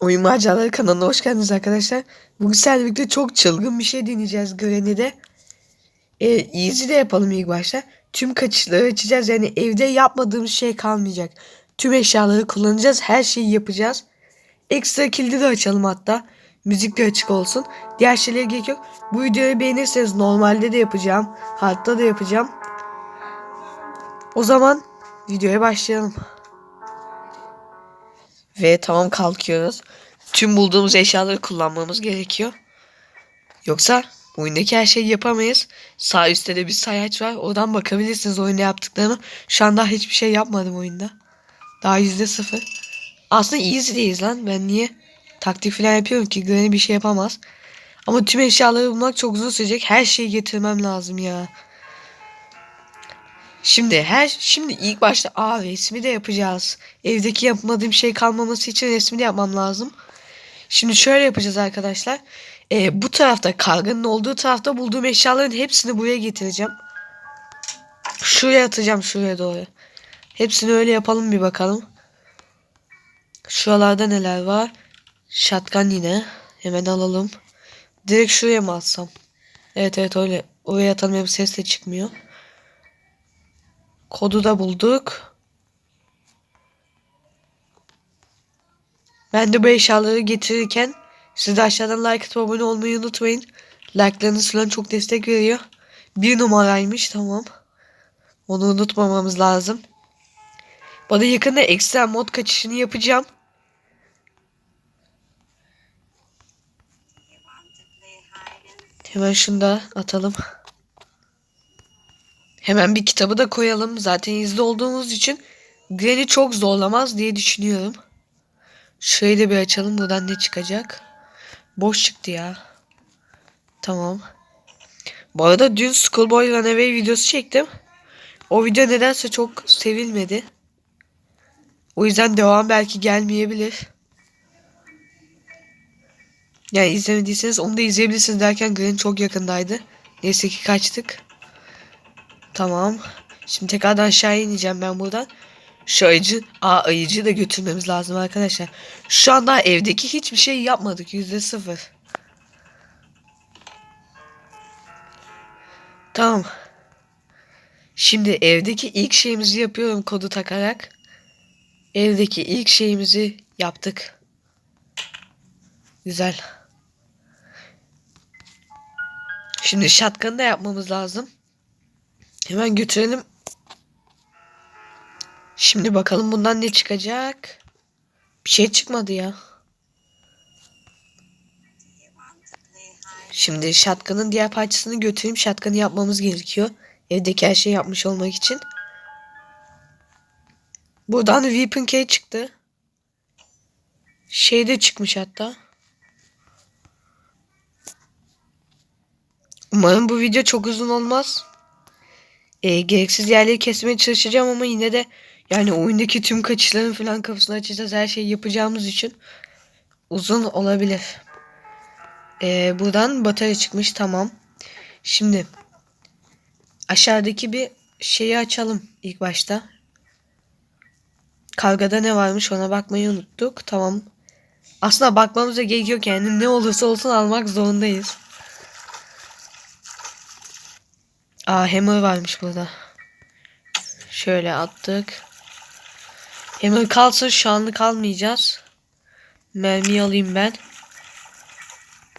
Oyun Maceraları kanalına hoş geldiniz arkadaşlar. Bugün sizlerle çok çılgın bir şey deneyeceğiz Granny'de. Ee, easy de yapalım ilk başta. Tüm kaçışları açacağız. Yani evde yapmadığımız şey kalmayacak. Tüm eşyaları kullanacağız. Her şeyi yapacağız. Ekstra kilidi de açalım hatta. Müzik de açık olsun. Diğer şeylere gerek yok. Bu videoyu beğenirseniz normalde de yapacağım. Hatta da yapacağım. O zaman videoya başlayalım. Ve tamam kalkıyoruz. Tüm bulduğumuz eşyaları kullanmamız gerekiyor. Yoksa oyundaki her şeyi yapamayız. Sağ üstte de bir sayaç var. Oradan bakabilirsiniz oyunda yaptıklarımı. Şu an daha hiçbir şey yapmadım oyunda. Daha yüzde sıfır. Aslında easy'deyiz lan. Ben niye taktik falan yapıyorum ki? Granny bir şey yapamaz. Ama tüm eşyaları bulmak çok uzun sürecek. Her şeyi getirmem lazım ya. Şimdi her şimdi ilk başta a resmi de yapacağız. Evdeki yapmadığım şey kalmaması için resmi de yapmam lazım. Şimdi şöyle yapacağız arkadaşlar. Ee, bu tarafta karganın olduğu tarafta bulduğum eşyaların hepsini buraya getireceğim. Şuraya atacağım şuraya doğru. Hepsini öyle yapalım bir bakalım. Şuralarda neler var? Şatkan yine. Hemen alalım. Direkt şuraya mı atsam? Evet evet öyle. Oraya atalım hem ses de çıkmıyor. Kodu da bulduk. Ben de bu eşyaları getirirken siz de aşağıdan like atıp abone olmayı unutmayın. Like'larınız falan çok destek veriyor. Bir numaraymış tamam. Onu unutmamamız lazım. Bana yakında ekstra mod kaçışını yapacağım. Hemen şunu da atalım. Hemen bir kitabı da koyalım. Zaten izli olduğumuz için Granny çok zorlamaz diye düşünüyorum. Şurayı da bir açalım. Buradan ne çıkacak? Boş çıktı ya. Tamam. Bu arada dün Schoolboy Runaway videosu çektim. O video nedense çok sevilmedi. O yüzden devam belki gelmeyebilir. Yani izlemediyseniz onu da izleyebilirsiniz derken Granny çok yakındaydı. Neyse ki kaçtık. Tamam. Şimdi tekrardan aşağı ineceğim ben buradan. Şu ayıcı, aa ayıcıyı da götürmemiz lazım arkadaşlar. Şu anda evdeki hiçbir şey yapmadık. Yüzde sıfır. Tamam. Şimdi evdeki ilk şeyimizi yapıyorum kodu takarak. Evdeki ilk şeyimizi yaptık. Güzel. Şimdi shotgun'ı da yapmamız lazım. Hemen götürelim. Şimdi bakalım bundan ne çıkacak. Bir şey çıkmadı ya. Şimdi şatkanın diğer parçasını götüreyim. Şatkanı yapmamız gerekiyor. Evdeki her şeyi yapmış olmak için. Buradan Weapon Key çıktı. Şey de çıkmış hatta. Umarım bu video çok uzun olmaz e, gereksiz yerleri kesmeye çalışacağım ama yine de yani oyundaki tüm kaçışların falan kapısını açacağız. Her şeyi yapacağımız için uzun olabilir. E, buradan batarya çıkmış tamam. Şimdi aşağıdaki bir şeyi açalım ilk başta. Kargada ne varmış ona bakmayı unuttuk. Tamam. Aslında bakmamıza gerek yok yani ne olursa olsun almak zorundayız. Aa hammer varmış burada. Şöyle attık. Hammer kalsın şu anlık almayacağız. Mermi alayım ben.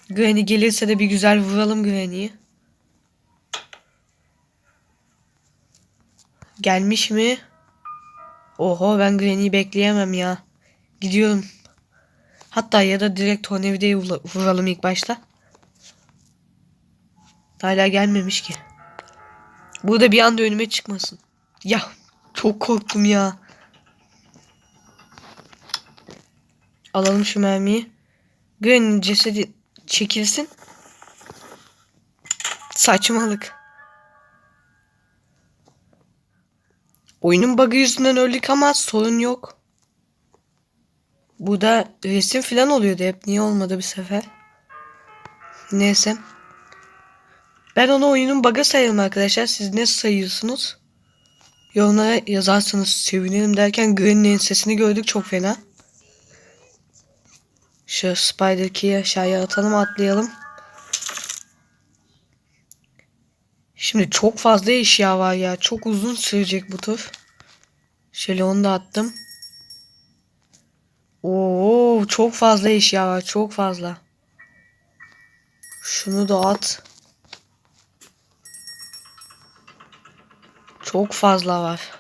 Granny gelirse de bir güzel vuralım Granny'yi. Gelmiş mi? Oho ben Granny'yi bekleyemem ya. Gidiyorum. Hatta ya da direkt tornavidayı vuralım ilk başta. Hala gelmemiş ki. Burada bir anda önüme çıkmasın. Ya çok korktum ya. Alalım şu mermiyi. Granny'nin cesedi çekilsin. Saçmalık. Oyunun bug'ı yüzünden öldük ama sorun yok. Burada resim falan oluyordu hep. Niye olmadı bir sefer? Neyse. Ben onu oyunun bug'a sayarım arkadaşlar. Siz ne sayıyorsunuz? Yorumlara yazarsanız sevinirim derken Granny'nin sesini gördük çok fena. Şu Spider Key'i aşağıya atalım atlayalım. Şimdi çok fazla eşya var ya. Çok uzun sürecek bu tur. Şöyle onu da attım. Oo çok fazla eşya var. Çok fazla. Şunu da at. Çok fazla var.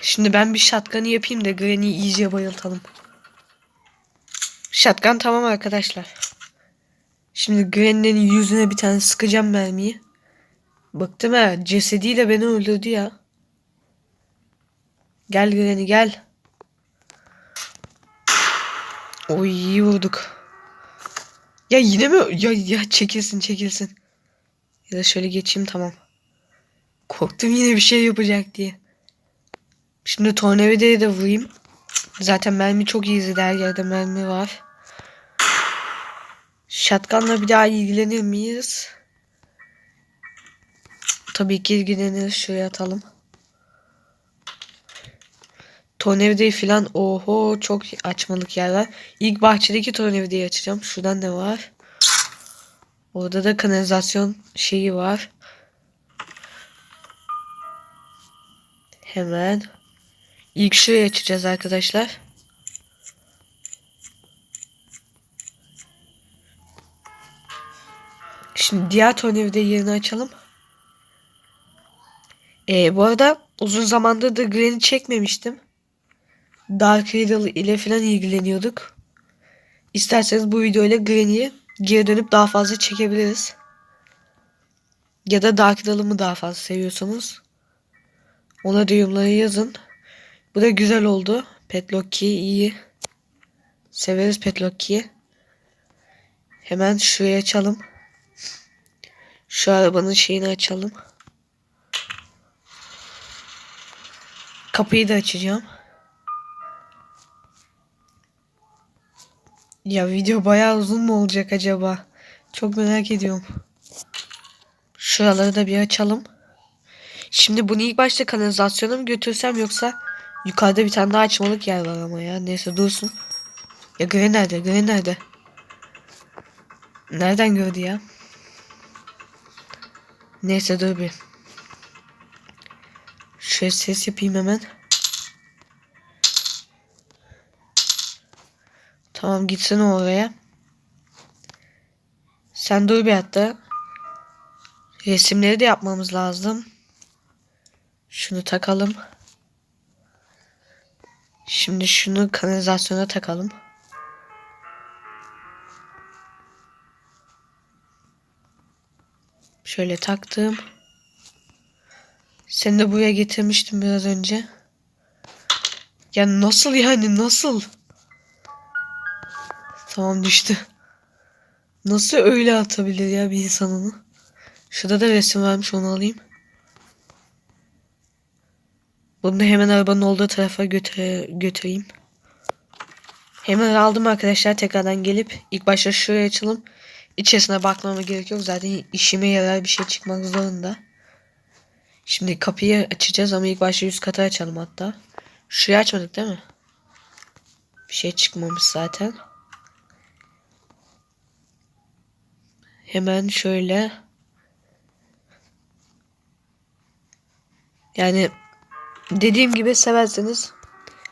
Şimdi ben bir shotgun'ı yapayım da Granny'i iyice bayıltalım. Shotgun tamam arkadaşlar. Şimdi Granny'nin yüzüne bir tane sıkacağım mermiyi. Bıktım ha. Cesediyle beni öldürdü ya. Gel Granny gel. Oy iyi vurduk. Ya yine mi? Ya, ya çekilsin çekilsin. Ya da şöyle geçeyim tamam. Korktum yine bir şey yapacak diye. Şimdi tornavidayı da vurayım. Zaten mermi çok iyi. Her yerde mermi var. Shotgun'la bir daha ilgilenir miyiz? Tabii ki ilgileniriz. Şuraya atalım. Tornavidayı falan oho çok açmalık yer var. İlk bahçedeki tornavidayı açacağım. Şuradan ne var? Orada da kanalizasyon şeyi var. Hemen. İlk şurayı açacağız arkadaşlar. Şimdi diğer tornavidayı yerini açalım. Ee, bu arada uzun zamandır da Granny çekmemiştim. Dark Riddle ile falan ilgileniyorduk. İsterseniz bu videoyla Granny'yi geri dönüp daha fazla çekebiliriz. Ya da Dark Riddle'ı mı daha fazla seviyorsanız ona yorumlara yazın. Bu da güzel oldu. Petlock Key iyi. Severiz Petlock Key'i. Hemen şuraya açalım. Şu arabanın şeyini açalım. Kapıyı da açacağım. Ya video bayağı uzun mu olacak acaba? Çok merak ediyorum. Şuraları da bir açalım. Şimdi bunu ilk başta kanalizasyona mı götürsem yoksa yukarıda bir tane daha açmalık yer var ama ya. Neyse dursun. Ya Gren nerede? Gren nerede? Nereden gördü ya? Neyse dur bir. Şöyle ses yapayım hemen. Tamam gitsin oraya. Sen dur bir hatta. Resimleri de yapmamız lazım. Şunu takalım. Şimdi şunu kanalizasyona takalım. Şöyle taktım. Seni de buraya getirmiştim biraz önce. Ya nasıl yani nasıl? Tamam düştü. Nasıl öyle atabilir ya bir insan onu? Şurada da resim varmış onu alayım. Bunu da hemen arabanın olduğu tarafa götüre, götüreyim. Hemen aldım arkadaşlar tekrardan gelip ilk başta şuraya açalım. İçerisine bakmama gerek yok. Zaten işime yarar bir şey çıkmak zorunda. Şimdi kapıyı açacağız ama ilk başta üst katı açalım hatta. Şurayı açmadık değil mi? Bir şey çıkmamış zaten. Hemen şöyle. Yani dediğim gibi severseniz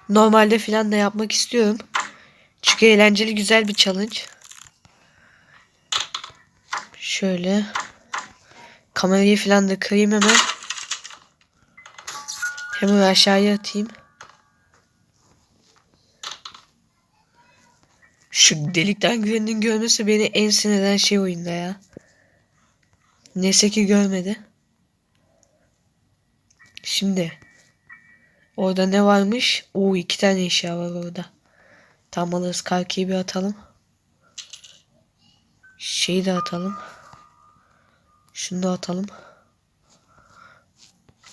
normalde filan da yapmak istiyorum. Çünkü eğlenceli güzel bir challenge. Şöyle kamerayı filan da kırayım hemen. Hemen aşağıya atayım. Şu delikten güvenin görmesi beni en sinir eden şey oyunda ya. Neyse ki görmedi. Şimdi orada ne varmış? Oo iki tane eşya var orada. Tam alırız. Karkiyi bir atalım. Şeyi de atalım. Şunu da atalım.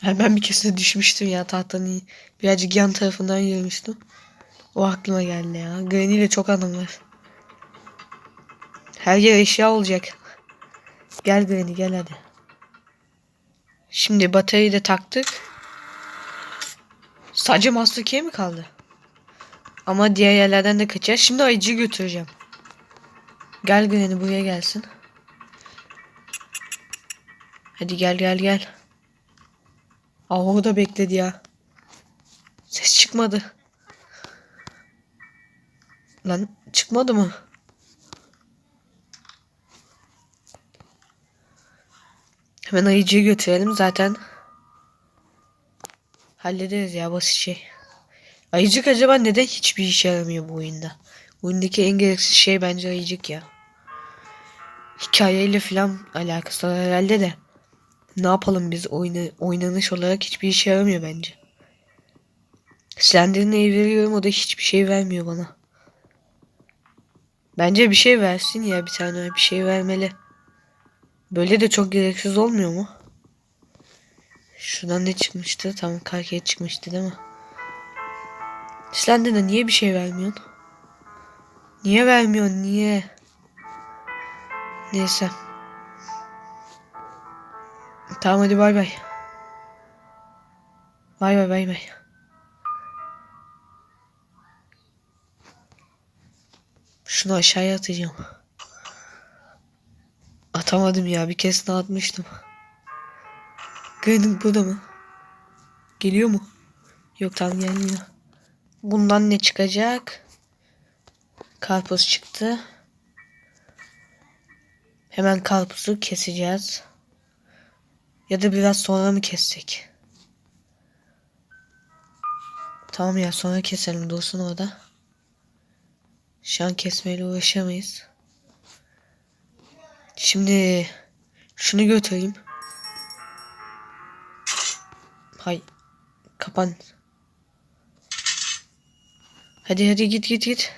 Hemen bir kesine düşmüştüm ya tahtanın birazcık yan tarafından yürümüştüm. O aklıma geldi ya. Granny ile çok anım var. Her yer eşya olacak. Gel Granny gel hadi. Şimdi bataryayı da taktık. Sadece Master mi kaldı? Ama diğer yerlerden de kaçar. Şimdi ayıcıyı götüreceğim. Gel Granny buraya gelsin. Hadi gel gel gel. Aa orada bekledi ya. Ses çıkmadı. Lan çıkmadı mı? Hemen ayıcıyı götürelim zaten. Hallederiz ya basit şey. Ayıcık acaba neden hiçbir işe yaramıyor bu oyunda? Oyundaki en gereksiz şey bence ayıcık ya. Hikayeyle falan alakası var herhalde de. Ne yapalım biz oyna, oynanış olarak hiçbir işe yaramıyor bence. Slender'ine veriyorum o da hiçbir şey vermiyor bana. Bence bir şey versin ya bir tane bir şey vermeli. Böyle de çok gereksiz olmuyor mu? Şuradan ne çıkmıştı? Tamam karkeye çıkmıştı değil mi? Slender'da niye bir şey vermiyorsun? Niye vermiyorsun? Niye? Neyse. Tamam hadi bay bay. Bay bay bay bay. Şunu aşağıya atacağım. Atamadım ya. Bir kez atmıştım. Granny burada mı? Geliyor mu? Yok tamam gelmiyor. Bundan ne çıkacak? Karpuz çıktı. Hemen karpuzu keseceğiz. Ya da biraz sonra mı kessek? Tamam ya sonra keselim dursun orada. Şu an kesmeyle uğraşamayız. Şimdi şunu götüreyim. Hay kapan. Hadi hadi git git git.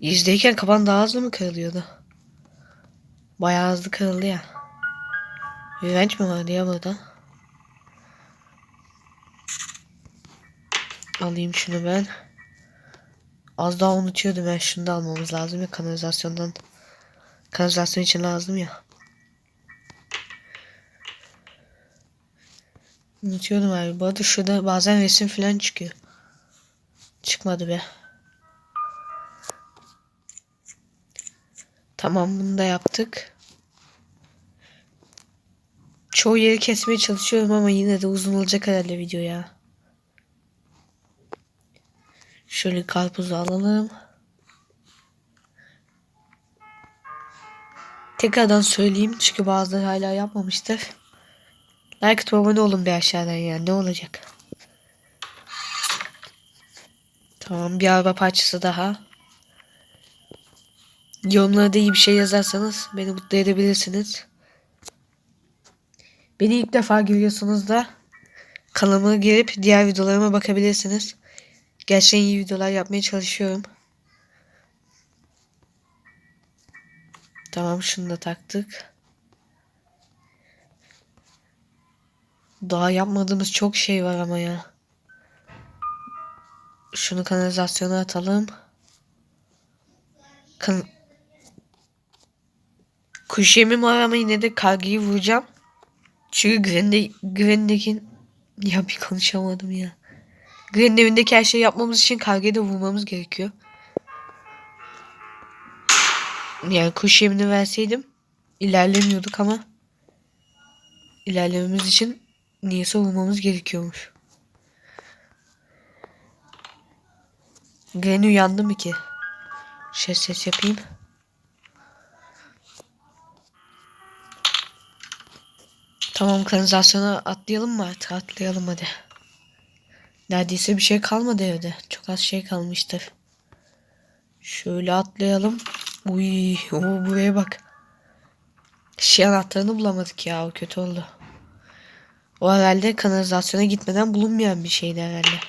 İzdeyken kapan daha hızlı mı kırılıyordu? Bayağı hızlı kırıldı ya. Direnç mi vardı ya burada? Alayım şunu ben. Az daha unutuyordum ben şunu da almamız lazım ya kanalizasyondan. Kanalizasyon için lazım ya. Unutuyordum abi. Bu arada şurada bazen resim falan çıkıyor. Çıkmadı be. Tamam bunu da yaptık. Çoğu yeri kesmeye çalışıyorum ama yine de uzun olacak herhalde video ya. Şöyle karpuzu alalım. Tekrardan söyleyeyim çünkü bazıları hala yapmamıştır. Like atıp abone olun bir aşağıdan yani ne olacak. Tamam bir araba parçası daha. Yorumlarda iyi bir şey yazarsanız beni mutlu edebilirsiniz. Beni ilk defa görüyorsunuz da kanalıma girip diğer videolarıma bakabilirsiniz. Gerçekten iyi videolar yapmaya çalışıyorum. Tamam şunu da taktık. Daha yapmadığımız çok şey var ama ya. Şunu kanalizasyona atalım. Kan Kuş yemim var ama yine de kargıyı vuracağım. Çünkü Gren'de, Gren'deki... Ya bir konuşamadım ya. Gren'in her şeyi yapmamız için kargayı da vurmamız gerekiyor. Yani kuş yemini verseydim ilerlemiyorduk ama ilerlememiz için niyeyse vurmamız gerekiyormuş. Gren uyandı mı ki? Şey ses yapayım. Tamam kanalizasyona atlayalım mı artık? Atlayalım hadi. Neredeyse bir şey kalmadı evde. Çok az şey kalmıştır. Şöyle atlayalım. Uy, o buraya bak. Şey anahtarını bulamadık ya. O kötü oldu. O herhalde kanalizasyona gitmeden bulunmayan bir şeydi herhalde.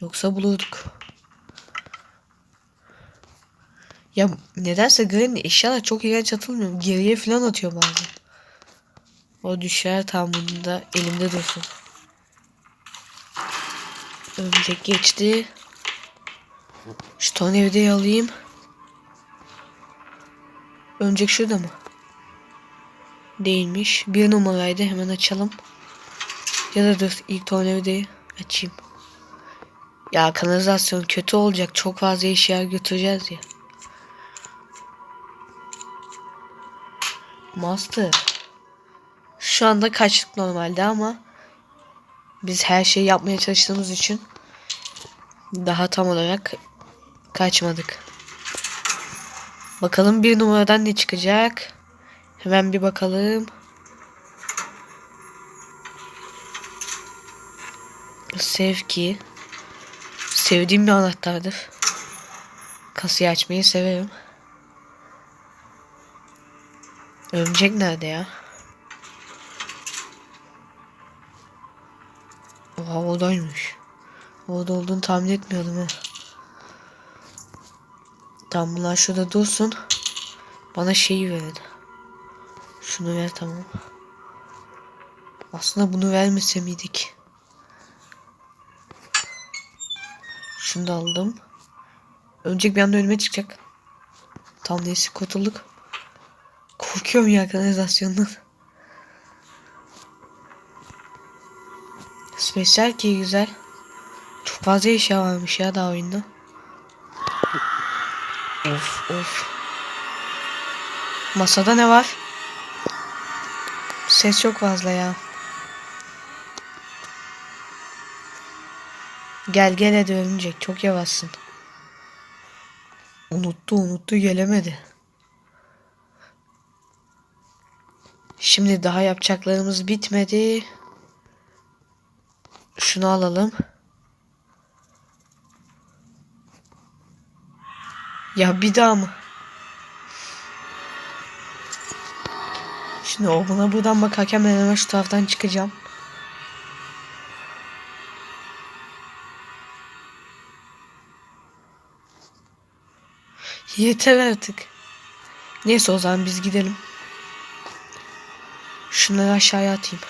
Yoksa bulurduk. Ya nedense Granny eşyalar çok iğrenç atılmıyor. Geriye falan atıyor bazen. O düşer tam bunda elimde dursun. Örümcek geçti. Şu tornavidayı alayım. Örümcek şurada mı? Değilmiş. Bir numaraydı. Hemen açalım. Ya da dur ilk tornavidayı açayım. Ya kanalizasyon kötü olacak. Çok fazla eşya götüreceğiz ya. Master. Şu anda kaçtık normalde ama biz her şeyi yapmaya çalıştığımız için daha tam olarak kaçmadık. Bakalım bir numaradan ne çıkacak? Hemen bir bakalım. Sevki. Sevdiğim bir anahtardır. Kasayı açmayı severim. Örümcek nerede ya? O havadaymış. Havada olduğunu tahmin etmiyordum ha. Tamam bunlar şurada dursun. Bana şeyi verin. Şunu ver tamam. Aslında bunu vermese miydik? Şunu da aldım. Önceki bir anda önüme çıkacak. Tam neyse kurtulduk. Korkuyorum ya kanalizasyondan. Spesyal ki güzel. Çok fazla eşya varmış ya daha oyunda. Of of. Masada ne var? Ses çok fazla ya. Gel gel hadi örümcek çok yavaşsın. Unuttu unuttu gelemedi. Şimdi daha yapacaklarımız bitmedi. Şunu alalım. Ya bir daha mı? Şimdi o buna buradan bakarken ben hemen şu taraftan çıkacağım. Yeter artık. Neyse o zaman biz gidelim. Şunları aşağıya atayım.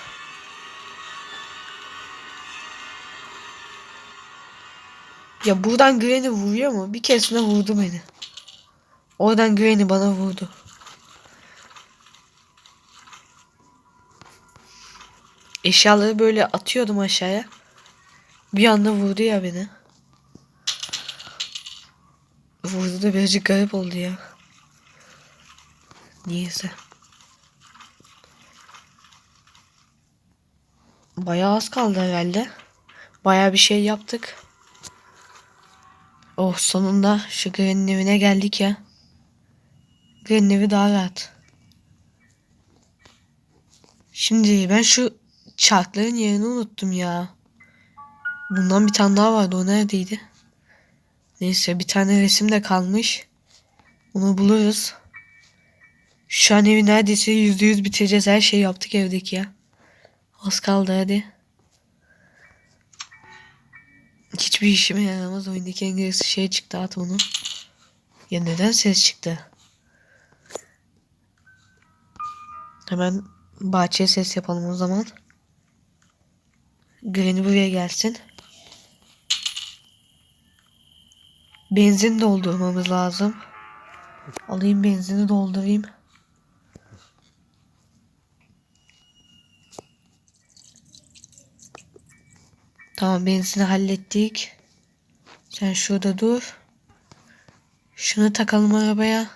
Ya buradan Granny vuruyor mu? Bir keresinde vurdu beni. Oradan Granny bana vurdu. Eşyaları böyle atıyordum aşağıya. Bir anda vurdu ya beni. Vurdu da birazcık garip oldu ya. Niyeyse. Bayağı az kaldı herhalde. Bayağı bir şey yaptık. Oh sonunda şu Granny'nin evine geldik ya. Granny'nin evi daha rahat. Şimdi ben şu çarkların yerini unuttum ya. Bundan bir tane daha vardı o neredeydi? Neyse bir tane resim de kalmış. Onu buluruz. Şu an evi neredeyse yüzde yüz bitireceğiz. Her şeyi yaptık evdeki ya. Az kaldı hadi. Hiçbir işime yaramaz. Oyundaki en şey çıktı at onu. Ya neden ses çıktı? Hemen bahçeye ses yapalım o zaman. Granny buraya gelsin. Benzin doldurmamız lazım. Alayım benzini doldurayım. Tamam benzini hallettik. Sen şurada dur. Şunu takalım arabaya.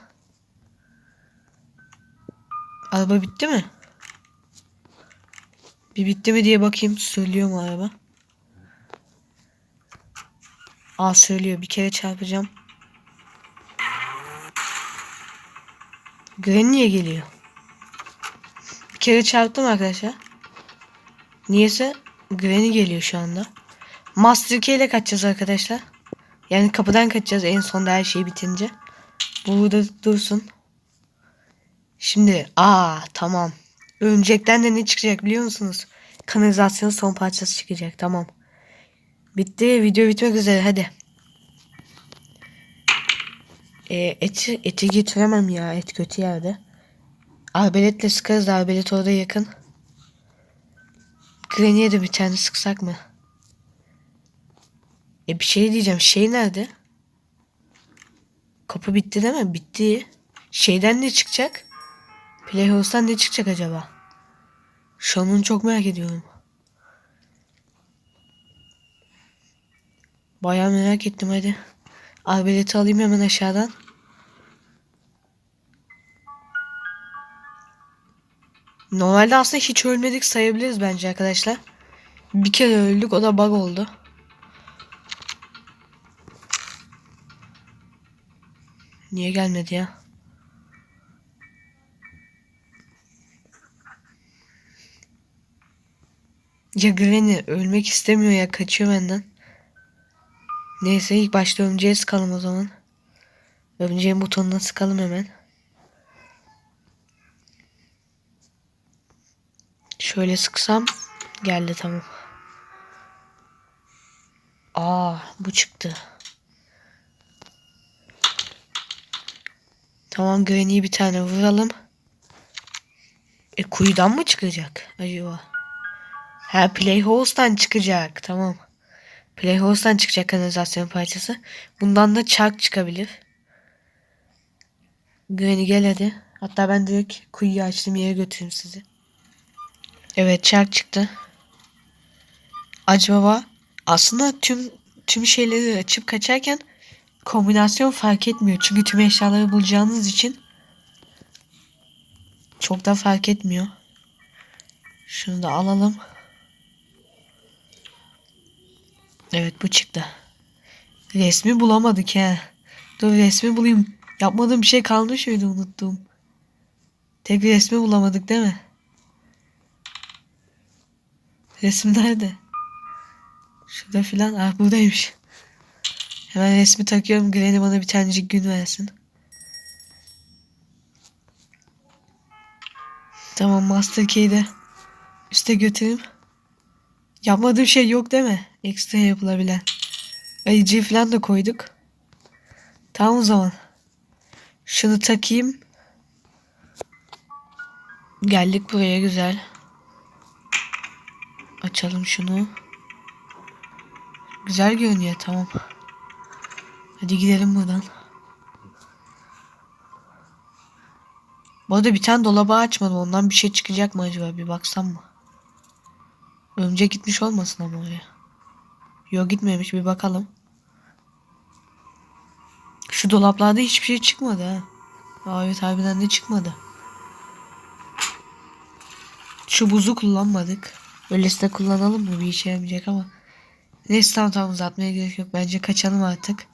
Araba bitti mi? Bir bitti mi diye bakayım. Söylüyor mu araba? Aa söylüyor. Bir kere çarpacağım. Granny niye geliyor? Bir kere çarptım arkadaşlar. Niyeyse Granny geliyor şu anda. Master Key ile kaçacağız arkadaşlar. Yani kapıdan kaçacağız en sonda her şey bitince. Bu burada dursun. Şimdi aa tamam. Örümcekten de ne çıkacak biliyor musunuz? Kanalizasyon son parçası çıkacak tamam. Bitti video bitmek üzere hadi. Ee, eti, eti getiremem ya et kötü yerde. Arbeletle sıkarız arbelet orada yakın. Granny'e de bir tane sıksak mı? E bir şey diyeceğim. Şey nerede? Kapı bitti değil mi? Bitti. Şeyden ne çıkacak? Playhouse'dan ne çıkacak acaba? Şu çok merak ediyorum. Bayağı merak ettim hadi. Arbeleti alayım hemen aşağıdan. Normalde aslında hiç ölmedik sayabiliriz bence arkadaşlar. Bir kere öldük o da bug oldu. Niye gelmedi ya? Ya Granny ölmek istemiyor ya kaçıyor benden. Neyse ilk başta örümceğe sıkalım o zaman. Örümceğin butonuna sıkalım hemen. Şöyle sıksam geldi tamam. Aa bu çıktı. Tamam Granny'yi bir tane vuralım. E kuyudan mı çıkacak acaba? Ha Playhouse'dan çıkacak. Tamam. Playhouse'dan çıkacak kanalizasyon parçası. Bundan da çark çıkabilir. Granny gel hadi. Hatta ben direkt kuyuyu açtım yere götüreyim sizi. Evet çark çıktı. Acaba aslında tüm tüm şeyleri açıp kaçarken kombinasyon fark etmiyor. Çünkü tüm eşyaları bulacağınız için çok da fark etmiyor. Şunu da alalım. Evet bu çıktı. Resmi bulamadık he. Dur resmi bulayım. Yapmadığım bir şey kalmış mıydı unuttum. Tek resmi bulamadık değil mi? Resim nerede? Şurada filan. Ah buradaymış. Hemen resmi takıyorum. Granny bana bir tanecik gün versin. Tamam Master Key'i de üste götüreyim. Yapmadığım şey yok değil mi? Ekstra yapılabilen. Ayıcıyı falan da koyduk. Tamam o zaman. Şunu takayım. Geldik buraya güzel. Açalım şunu. Güzel görünüyor tamam. Hadi gidelim buradan. Bu arada bir tane dolabı açmadım. Ondan bir şey çıkacak mı acaba? Bir baksam mı? Örümcek gitmiş olmasın ama oraya. Yok gitmemiş bir bakalım. Şu dolaplarda hiçbir şey çıkmadı ha. Aa, evet harbiden de çıkmadı. Şu buzu kullanmadık. Öylesine kullanalım mı bir işe yaramayacak ama. Neyse tamam tamam uzatmaya gerek yok. Bence kaçalım artık.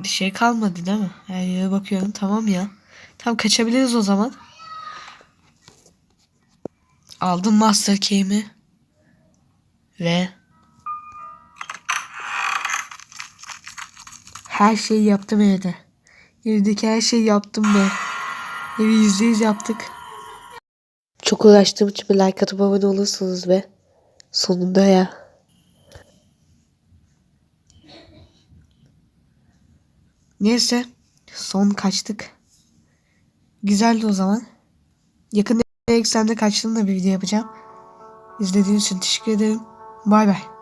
Bir şey kalmadı değil mi? Her bakıyorum tamam ya. Tamam kaçabiliriz o zaman. Aldım Master Key'imi. Ve her şeyi yaptım evde. Evdeki her şeyi yaptım be. Evi yüzde yüz yaptık. Çok uğraştığım için bir like atıp abone olursunuz be. Sonunda ya. Neyse. Son kaçtık. Güzeldi o zaman. Yakında eksende kaçtığında bir video yapacağım. İzlediğiniz için teşekkür ederim. Bay bay.